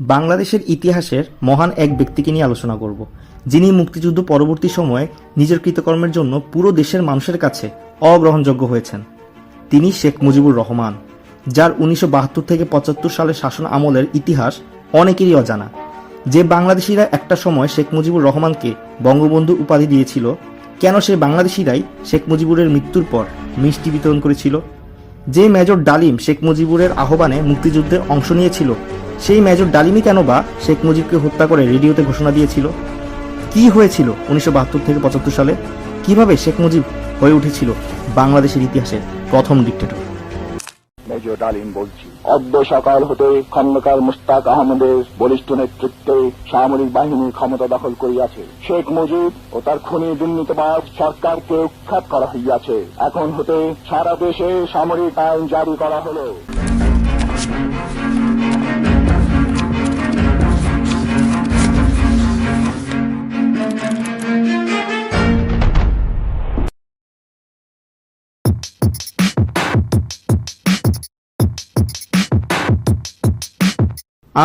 বাংলাদেশের ইতিহাসের মহান এক ব্যক্তিকে নিয়ে আলোচনা করব, যিনি মুক্তিযুদ্ধ পরবর্তী সময়ে নিজের কৃতকর্মের জন্য পুরো দেশের মানুষের কাছে অগ্রহণযোগ্য হয়েছেন। তিনি শেখ মুজিবুর রহমান, যার উনিশশো বাহাত্তর থেকে পঁচাত্তর সালের শাসন আমলের ইতিহাস অনেকেরই অজানা, যে বাংলাদেশিরা একটা সময় শেখ মুজিবুর রহমানকে বঙ্গবন্ধু উপাধি দিয়েছিল, কেন সেই বাংলাদেশিরাই শেখ মুজিবুরের মৃত্যুর পর মিষ্টি বিতরণ করেছিল, যে মেজর ডালিম শেখ মুজিবুরের আহ্বানে মুক্তিযুদ্ধে অংশ নিয়েছিল সেই মেজর ডালিমই কেন বা শেখ মুজিবকে হত্যা করে রেডিওতে ঘোষণা দিয়েছিল? কি হয়েছিল উনিশশো বাহাত্তর থেকে পঁচাত্তর সালে? কীভাবে শেখ মুজিব হয়ে উঠেছিল বাংলাদেশের ইতিহাসের প্রথম ডিক্টেটর? মেজর ডালিম বলছি, অদ্য সকাল হতে খন্দকার মুস্তাক আহমদের বলিষ্ঠ নেতৃত্বে সামরিক বাহিনী ক্ষমতা দখল করিয়াছে। শেখ মুজিব ও তার খুনি দুর্নীতিবাজ সরকারকে উৎখাত করা হইয়াছে। এখন হতে সারা দেশে সামরিক আইন জারি করা হলো।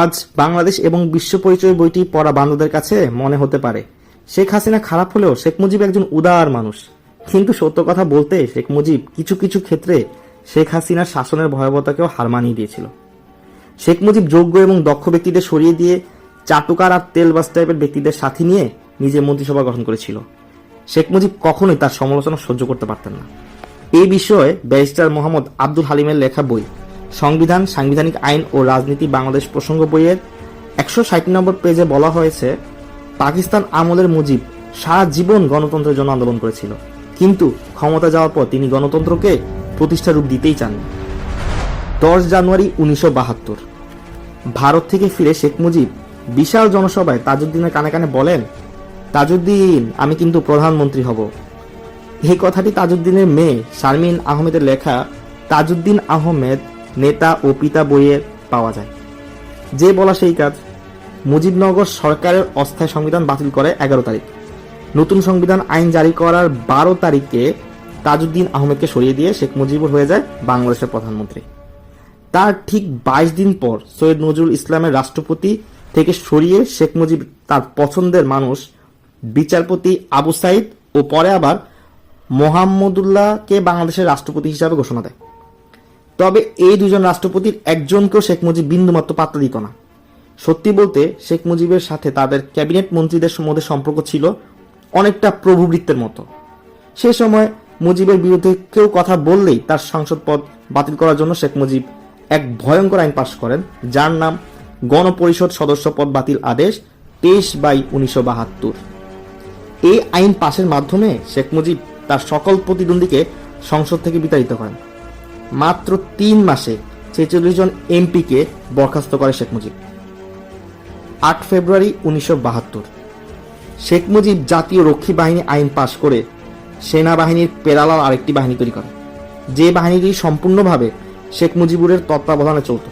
আজ বাংলাদেশ এবং বিশ্ব পরিচয় বইটি পড়া বান্ধবদের কাছে মনে হতে পারে। শেখ হাসিনা খারাপ হলেও শেখ মুজিব একজন উদার মানুষ। কিন্তু সত্য কথা বলতে শেখ মুজিব কিছু কিছু ক্ষেত্রে শেখ হাসিনার শাসনের ভয়াবহতাকেও হার মানিয়ে দিয়েছিল। শেখ মুজিব যোগ্য এবং দক্ষ ব্যক্তিদের সরিয়ে দিয়ে চাটুকার আর তেলবাস টাইপের ব্যক্তিদের সাথে নিয়ে নিজের মন্ত্রিসভা গঠন করেছিল। শেখ মুজিব কখনোই তার সমালোচনা সহ্য করতে পারতেন না। এই বিষয়ে ব্যারিস্টার মোহাম্মদ আব্দুল হালিমের লেখা বই সংবিধান, সাংবিধানিক আইন ও রাজনীতি বাংলাদেশ প্রসঙ্গ বইয়ের একশো ষাট নম্বর পেজে বলা হয়েছে, পাকিস্তান আমলের মুজিব সারা জীবন গণতন্ত্রের জন্য আন্দোলন করেছিল। কিন্তু ক্ষমতা যাওয়ার পর তিনি গণতন্ত্রকে প্রতিষ্ঠা রূপ দিতেই চান। দশ জানুয়ারি উনিশশো বাহাত্তর। ভারত থেকে ফিরে শেখ মুজিব বিশাল জনসভায় তাজউদ্দিনের কানে কানে বলেন, তাজউদ্দিন, আমি কিন্তু প্রধানমন্ত্রী হব। এই কথাটি তাজউদ্দিনের মেয়ে শারমিন আহমেদের লেখা তাজউদ্দিন আহমেদ নেতা ও পিতা বইয়ে পাওয়া যায়। যে বলা সেই কাজ, মুজিবনগর সরকারের অস্থায়ী সংবিধান বাতিল করে এগারো তারিখ। নতুন সংবিধান আইন জারি করার বারো তারিখে তাজউদ্দিন আহমেদকে সরিয়ে দিয়ে শেখ মুজিবুর হয়ে যায় বাংলাদেশের প্রধানমন্ত্রী। তার ঠিক বাইশ দিন পর সৈয়দ নজরুল ইসলামের রাষ্ট্রপতি থেকে সরিয়ে শেখ মুজিব তার পছন্দের মানুষ বিচারপতি আবু সাইদ ও পরে আবার মোহাম্মদুল্লাহকে বাংলাদেশের রাষ্ট্রপতি হিসাবে ঘোষণা দেয়। তবে এই দুজন রাষ্ট্রপতির একজনকেও শেখ মুজিব বিন্দুমাত্র পাত্র দিত না। সত্যি বলতে, শেখ মুজিবের সাথে তাদের ক্যাবিনেট মন্ত্রীদের মধ্যে সম্পর্ক ছিল অনেকটা প্রভুবৃত্তের মতো। সে সময় মুজিবের বিরুদ্ধে কেউ কথা বললেই তার সংসদ পদ বাতিল করার জন্য শেখ মুজিব এক ভয়ঙ্কর আইন পাশ করেন, যার নাম গণপরিষদ সদস্য পদ বাতিল আদেশ তেইশ বাই উনিশশো বাহাত্তর। এই আইন পাশের মাধ্যমে শেখ মুজিব তার সকল প্রতিদ্বন্দ্বীকে সংসদ থেকে বিতাড়িত করেন। মাত্র তিন মাসে ছেচল্লিশ জন এমপিকে বরখাস্ত করে শেখ মুজিব। আট ফেব্রুয়ারি উনিশশো বাহাত্তর। শেখ মুজিব জাতীয় রক্ষী বাহিনী আইন পাশ করে সেনাবাহিনীর পেরালাল আরেকটি বাহিনী তৈরি করে। যে বাহিনীটি সম্পূর্ণভাবে শেখ মুজিবুরের তত্ত্বাবধানে চলত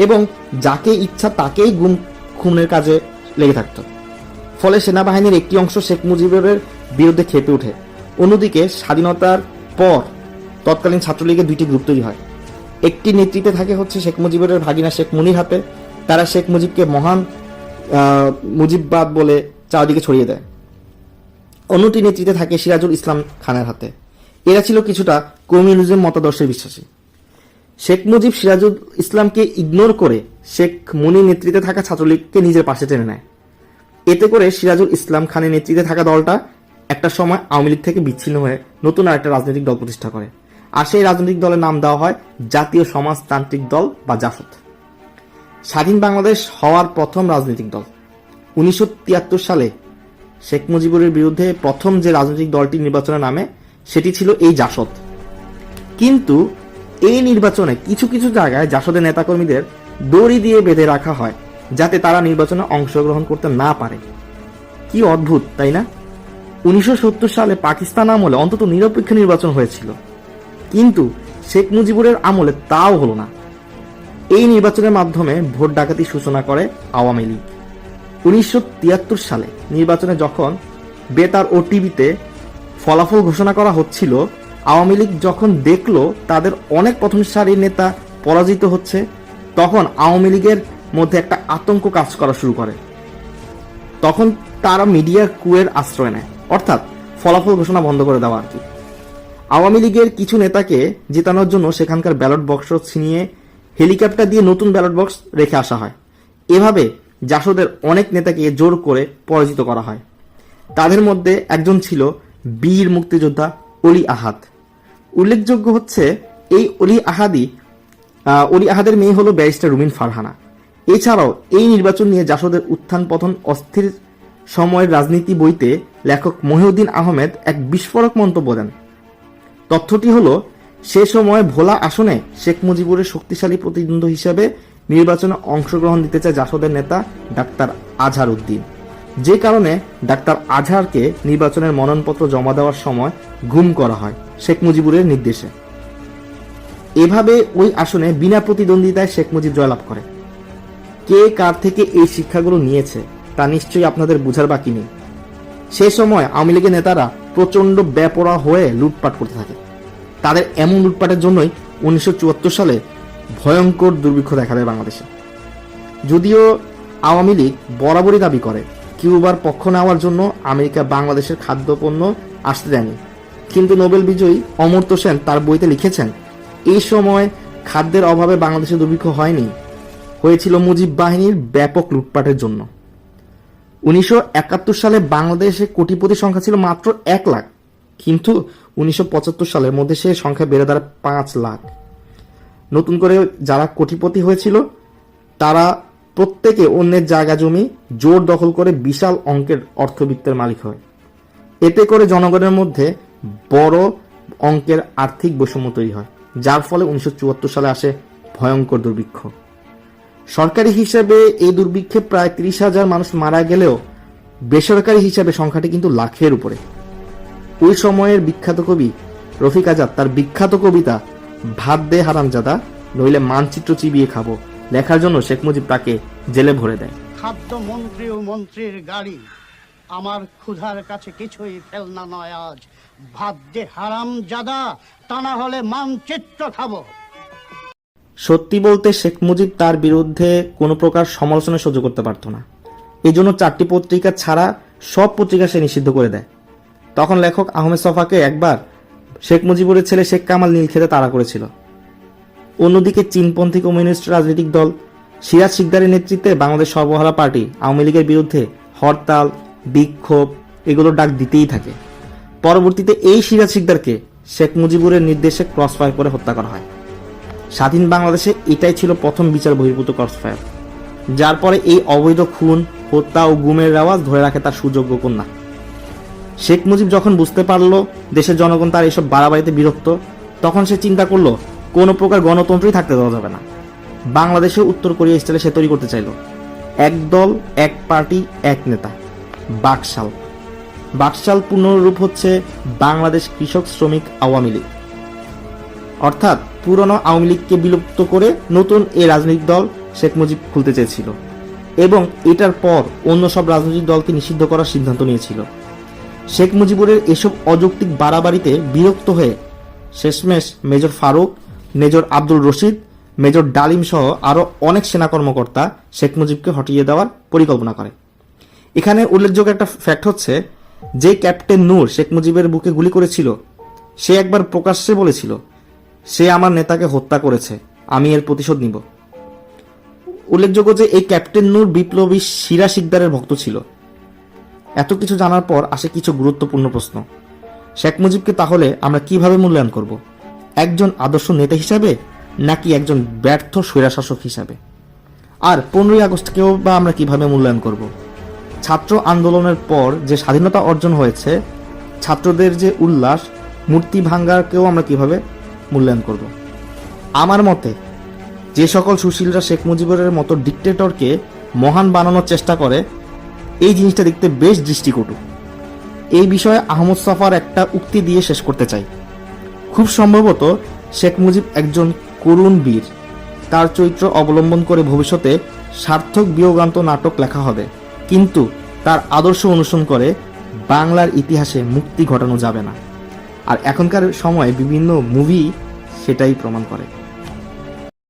এবং যাকে ইচ্ছা তাকেই গুম খুনের কাজে লেগে থাকত। ফলে সেনাবাহিনীর একটি অংশ শেখ মুজিবের বিরুদ্ধে খেপে ওঠে অন্যদিকে স্বাধীনতার পর তৎকালীন ছাত্রলীগের দুইটি গ্রুপ তৈরি হয়। একটি নেতৃত্বে থাকে হচ্ছে শেখ মুজিবের ভাগিনা শেখ মুনির হাতে। তারা শেখ মুজিবকে মহান মুজিববাদ বলে চারদিকে ছড়িয়ে দেয়। অন্যটি নেতৃত্বে থাকে সিরাজুল ইসলাম খানের হাতে। এরা ছিল কিছুটা কমিউনিজম মতাদর্শের বিশ্বাসী। শেখ মুজিব সিরাজুল ইসলামকে ইগনোর করে শেখ মুনির নেতৃত্বে থাকা ছাত্রলীগকে নিজের পাশে টেনে নেয়। এতে করে সিরাজুল ইসলাম খানের নেতৃত্বে থাকা দলটা একটা সময় আওয়ামী লীগ থেকে বিচ্ছিন্ন হয়ে নতুন আরেকটা রাজনৈতিক দল প্রতিষ্ঠা করে। আর সেই রাজনৈতিক দলের নাম দেওয়া হয় জাতীয় সমাজতান্ত্রিক দল বা জাসদ স্বাধীন বাংলাদেশ হওয়ার প্রথম রাজনৈতিক দল। উনিশশো তিয়াত্তর সালে শেখ মুজিবুরের বিরুদ্ধে প্রথম যে রাজনৈতিক দলটি নির্বাচনে নামে, সেটি ছিল এই জাসদ কিন্তু এই নির্বাচনে কিছু কিছু জায়গায় জাসদের নেতাকর্মীদের দড়ি দিয়ে বেঁধে রাখা হয়, যাতে তারা নির্বাচনে অংশগ্রহণ করতে না পারে। কি অদ্ভুত, তাই না? উনিশশো সত্তর সালে পাকিস্তান আমলে অন্তত নিরপেক্ষ নির্বাচন হয়েছিল। কিন্তু শেখ মুজিবুরের আমলে তাও হলো না। এই নির্বাচনের মাধ্যমে ভোট ডাকাতি সূচনা করে আওয়ামী লীগ। উনিশশো তিয়াত্তর সালে নির্বাচনে যখন বেতার ও টিভিতে ফলাফল ঘোষণা করা হচ্ছিল, আওয়ামী লীগ যখন দেখল তাদের অনেক প্রথম সারির নেতা পরাজিত হচ্ছে, তখন আওয়ামী লীগের মধ্যে একটা আতঙ্ক কাজ করা শুরু করে। তখন তারা মিডিয়ার কুয়ের আশ্রয় নেয়, অর্থাৎ ফলাফল ঘোষণা বন্ধ করে দেওয়া আর কি। আওয়ামী লীগের কিছু নেতাকে জেতানোর জন্য সেখানকার ব্যালট বক্স ছিনিয়ে হেলিকপ্টার দিয়ে নতুন ব্যালট বক্স রেখে আসা হয়। এভাবে জাসদের অনেক নেতাকে জোর করে পরাজিত করা হয়। তাদের মধ্যে একজন ছিল বীর মুক্তিযোদ্ধা অলি আহাদ। উল্লেখযোগ্য হচ্ছে এই অলি আহাদি অলি আহাদের মেয়ে হলো ব্যারিস্টার রুমিন ফারহানা। এছাড়াও এই নির্বাচন নিয়ে জাসদের উত্থান পতন অস্থির সময়ের রাজনীতি বইতে লেখক মহিউদ্দিন আহমেদ এক বিস্ফোরক মন্তব্য দেন। তথ্যটি হলো, সে সময় ভোলা আসনে শেখ মুজিবুরের শক্তিশালী প্রতিদ্বন্দ্বী হিসেবে নির্বাচনে অংশগ্রহণ দিতে চায় জাসদের নেতা ডাক্তার আজহার উদ্দিন। যে কারণে ডাক্তার আজহারকে নির্বাচনের মনোনয়নপত্র জমা দেওয়ার সময় গুম করা হয় শেখ মুজিবুরের নির্দেশে। এভাবে ওই আসনে বিনা প্রতিদ্বন্দ্বিতায় শেখ মুজিব জয়লাভ করে। কে কার থেকে এই শিক্ষাগুলো নিয়েছে তা নিশ্চয়ই আপনাদের বুঝার বাকি নেই। সে সময় আওয়ামী লীগের নেতারা প্রচণ্ড বেপরা হয়ে লুটপাট করতে থাকে। তাদের এমন লুটপাটের জন্যই উনিশশো চুয়াত্তর সালে ভয়ঙ্কর দুর্ভিক্ষ দেখা দেয় বাংলাদেশে। যদিও আওয়ামী লীগ বরাবরই দাবি করে, কিউবার পক্ষ নেওয়ার জন্য আমেরিকা বাংলাদেশের খাদ্যপণ্য আসতে দেয়নি। কিন্তু নোবেল বিজয়ী অমর্ত্য সেন তার বইতে লিখেছেন, এই সময় খাদ্যের অভাবে বাংলাদেশে দুর্ভিক্ষ হয়নি। হয়েছিল মুজিব বাহিনীর ব্যাপক লুটপাটের জন্য। উনিশশো একাত্তর সালে বাংলাদেশে কোটিপতি সংখ্যা ছিল মাত্র এক লাখ। কিন্তু উনিশশো পঁচাত্তর সালের মধ্যে সে সংখ্যা বেড়ে দাঁড়ায় পাঁচ লাখ। নতুন করে যারা কোটিপতি হয়েছিল, তারা প্রত্যেকে অন্যের জায়গা জমি, জোর দখল করে বিশাল অঙ্কের অর্থবিত্তের মালিক হয়। এতে করে জনগণের মধ্যে বড় অঙ্কের আর্থিক বৈষম্য তৈরি হয়, যার ফলে উনিশশো চুয়াত্তর সালে আসে ভয়ঙ্কর দুর্ভিক্ষ। সরকারি হিসাবে এই দুর্ভিক্ষে প্রায় তিরিশ হাজার মানুষ মারা গেলেও বেসরকারি হিসাবে সংখ্যাটি কিন্তু লাখের উপরে। ওই সময়ের বিখ্যাত কবি রফিক আজাদ, তার বিখ্যাত কবিতা ভাত দে হারামজাদা, নইলে মানচিত্র চিবিয়ে খাব। লেখার জন্য শেখ মুজিব তাকে জেলে ভরে দেয়। খাদ্য মন্ত্রী ও মন্ত্রীর গাড়ি, আমার ক্ষুধার কাছে কিছুই ফেলনা নয় আজ। ভাত দে হারাম জাদা তা না হলে মানচিত্র খাব। সত্যি বলতে শেখ মুজিব তার বিরুদ্ধে কোনো প্রকার সমালোচনা সহ্য করতে পারত না। এই জন্য চারটি পত্রিকা ছাড়া সব পত্রিকা সে নিষিদ্ধ করে দেয়। তখন লেখক আহমেদ সফাকে একবার শেখ মুজিবুরের ছেলে শেখ কামাল নীল খেতে তাড়া করেছিল। অন্যদিকে চীনপন্থী কমিউনিস্ট রাজনৈতিক দল সিরাজ শিকদারের নেতৃত্বে বাংলাদেশ সর্বহারা পার্টি আওয়ামী লীগের বিরুদ্ধে হরতাল, বিক্ষোভ এগুলোর ডাক দিতেই থাকে। পরবর্তীতে এই সিরাজ শিকদারকে শেখ মুজিবুরের নির্দেশে ক্রসফায়ার করে হত্যা করা হয়। স্বাধীন বাংলাদেশে এটাই ছিল প্রথম বিচার বহির্ভূত ক্রসফায়ার, যার পরে এই অবৈধ খুন, হত্যা ও গুমের রেওয়াজ ধরে রাখে তার সুযোগ্য কন্যা। শেখ মুজিব যখন বুঝতে পারল দেশের জনগণ তার এসব বাড়াবাড়িতে বিরক্ত, তখন সে চিন্তা করল, কোনো প্রকার গণতন্ত্রই থাকতে দেওয়া যাবে না। বাংলাদেশে উত্তর কোরিয়া স্টাইলে সে তৈরি করতে চাইল। এক দল, এক পার্টি, এক নেতা। বাকশাল। বাকশাল পুনরূপ হচ্ছে বাংলাদেশ কৃষক শ্রমিক আওয়ামী লীগ। অর্থাৎ পুরনো আওয়ামী লীগকে বিলুপ্ত করে নতুন এই রাজনৈতিক দল শেখ মুজিব খুলতে চেয়েছিল। এবং এটার পর অন্য সব রাজনৈতিক দলকে নিষিদ্ধ করার সিদ্ধান্ত নিয়েছিল। শেখ মুজিবুরের এসব অযৌক্তিক বাড়াবাড়িতে বিরক্ত হয়ে শেষমেশ major Farooq, major Abdul Rashid, major Dalim সহ আরও অনেক সেনা কর্মকর্তা শেখ মুজিবকে হটিয়ে দেওয়ার পরিকল্পনা করে। এখানে উল্লেখযোগ্য একটা ফ্যাক্ট হচ্ছে, যে ক্যাপ্টেন নূর শেখ মুজিবের বুকে গুলি করেছিল, সে একবার প্রকাশ্যে বলেছিল সে আমার নেতাকে হত্যা করেছে। আমি এর প্রতিশোধ নিব। উল্লেখযোগ্য যে এই ক্যাপ্টেন নূর বিপ্লবী শিরা শিকদারের ভক্ত ছিল। এত কিছু জানার পর আসে কিছু গুরুত্বপূর্ণ প্রশ্ন। শেখ মুজিবকে তাহলে আমরা কীভাবে মূল্যায়ন করব? একজন আদর্শ নেতা হিসাবে নাকি একজন ব্যর্থ স্বৈরাশাসক হিসাবে? আর পনেরোই আগস্টকেও বা আমরা কীভাবে মূল্যায়ন করব? ছাত্র আন্দোলনের পর যে স্বাধীনতা অর্জন হয়েছে, ছাত্রদের যে উল্লাস, মূর্তি ভাঙ্গাকেও আমরা কীভাবে মূল্যায়ন করব। আমার মতে, যে সকল সুশীলরা শেখ মুজিবুরের মতো ডিকটেটরকে মহান বানানোর চেষ্টা করে, এই জিনিসটা দেখতে বেশ দৃষ্টিকটু। এই বিষয়ে আহমদ সাফার একটা উক্তি দিয়ে শেষ করতে চাই। খুব সম্ভবত শেখ মুজিব একজন করুণ বীর। তার চরিত্র অবলম্বন করে ভবিষ্যতে সার্থক বিয়োগান্ত নাটক লেখা হবে। কিন্তু তার আদর্শ অনুসরণ করে বাংলার ইতিহাসে মুক্তি ঘটানো যাবে না। আর এখনকার সময়ে বিভিন্ন মুভি সেটাই প্রমাণ করে।